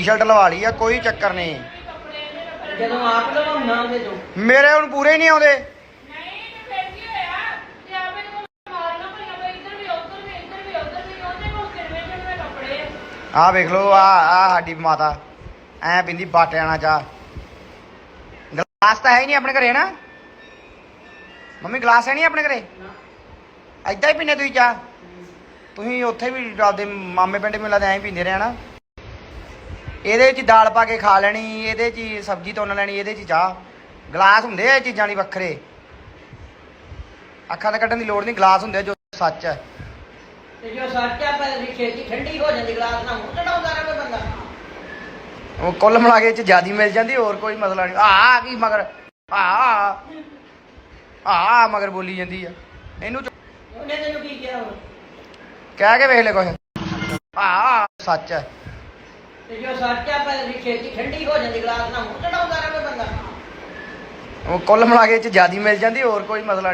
T shirt ਲਵਾ ਲਈ ਆ ਕੋਈ ਚੱਕਰ ਨਹੀਂ। ਜਦੋਂ ਆਪ ਲਵਾਉਣਾ ਉਹਦੇ ਤੋਂ। ਮੇਰੇ ਹੁਣ ਪੂਰੇ ਹੀ ਨਹੀਂ ਆਉਂਦੇ। ਆ। ਵੇਖ ਲਓ ਆ ਆ ਸਾਡੀ ਮਾਤਾ। ਐ ਪਿੰਦੀ ਬਾਟਿਆਂ ਨਾਲ ਚਾਹ। ਗਲਾਸ ਤਾਂ ਹੈ ਹੀ ਨਹੀਂ ਆਪਣੇ ਘਰੇ ਨਾ ਮੰਮੀ ਗਲਾਸ ਹੈ ਨਹੀਂ ਆਪਣੇ ਘਰੇ? ਐਦਾਂ ਹੀ ਪੀਨੇ ਤੁਸੀਂ ਚਾਹ? ਤੁਸੀਂ ਉੱਥੇ ਵੀ ਆਪਦੇ ਮਾਮੇ ਪਿੰਡ ਲੱਗਦਾ ਐਂ ਪੀਂਦੇ ਰਹੇ ਨਾ ਇਹਦੇ ਵਿੱਚ ਦਾਲ ਪਾ ਕੇ ਖਾ ਲੈਣੀ ਇਹਦੇ 'ਚ ਹੀ ਸਬਜ਼ੀ ਤੁੰਨ ਲੈਣੀ ਇਹਦੇ 'ਚ ਹੀ ਚਾਹ। ਗਲਾਸ ਹੁੰਦੇ ਆ ਇਹ ਚੀਜ਼ਾਂ ਨਹੀਂ ਵੱਖਰੇ। ਅੱਖਾਂ ਤੋਂ ਕੱਢਣ ਦੀ ਲੋੜ ਨਹੀਂ ਗਲਾਸ ਹੁੰਦੇ ਆ ਜੋ ਸੱਚ ਹੈ ਤੇ ਜੋ ਸੱਚਾ ਪਰ ਛੇਤੀ ਠੰਡੀ ਹੋ ਜਾਂਦੀ ਗਲਾਸ ਨਾਲ ਮੂੰਹ ਚੜਾਉਂਦਾ ਰਹੇ ਬੰਦਾ? ਉਹ ਕੁੱਲ ਮਿਲਾ ਕੇ ਇਹ ਚ ਜਿਆਦੀ ਮਿਲ ਜਾਂਦੀ ਹੋਰ ਕੋਈ ਮਸਲਾ ਨਹੀਂ। ਆ ਆ ਕੀ ਮਗਰ? ਆ ਆ ਆ ਮਗਰ ਬੋਲੀ ਜਾਂਦੀ ਆ। ਇਹਨੂੰ ਉਹਨੇ ਤੈਨੂੰ ਕੀ ਕਿਹਾ ਹੁਣ? ਕਹਿ ਕੇ ਵੇਖ ਲੈ ਕੁਛ। ਆ ਸੱਚ ਹੈ ਤੇ ਜੋ ਸੱਚਾ ਪਰ ਛੇਤੀ ਠੰਡੀ ਹੋ ਜਾਂਦੀ, ਗਲਾਸ ਨਾਲ ਮੂੰਹ ਚੜਾਉਂਦਾ ਰਹੇ ਬੰਦਾ। ਉਹ ਕੁੱਲ ਮਿਲਾ ਕੇ ਇਹ ਚ ਜਿਆਦੀ ਮਿਲ ਜਾਂਦੀ, ਹੋਰ ਕੋਈ ਮਸਲਾ ਨਹੀਂ।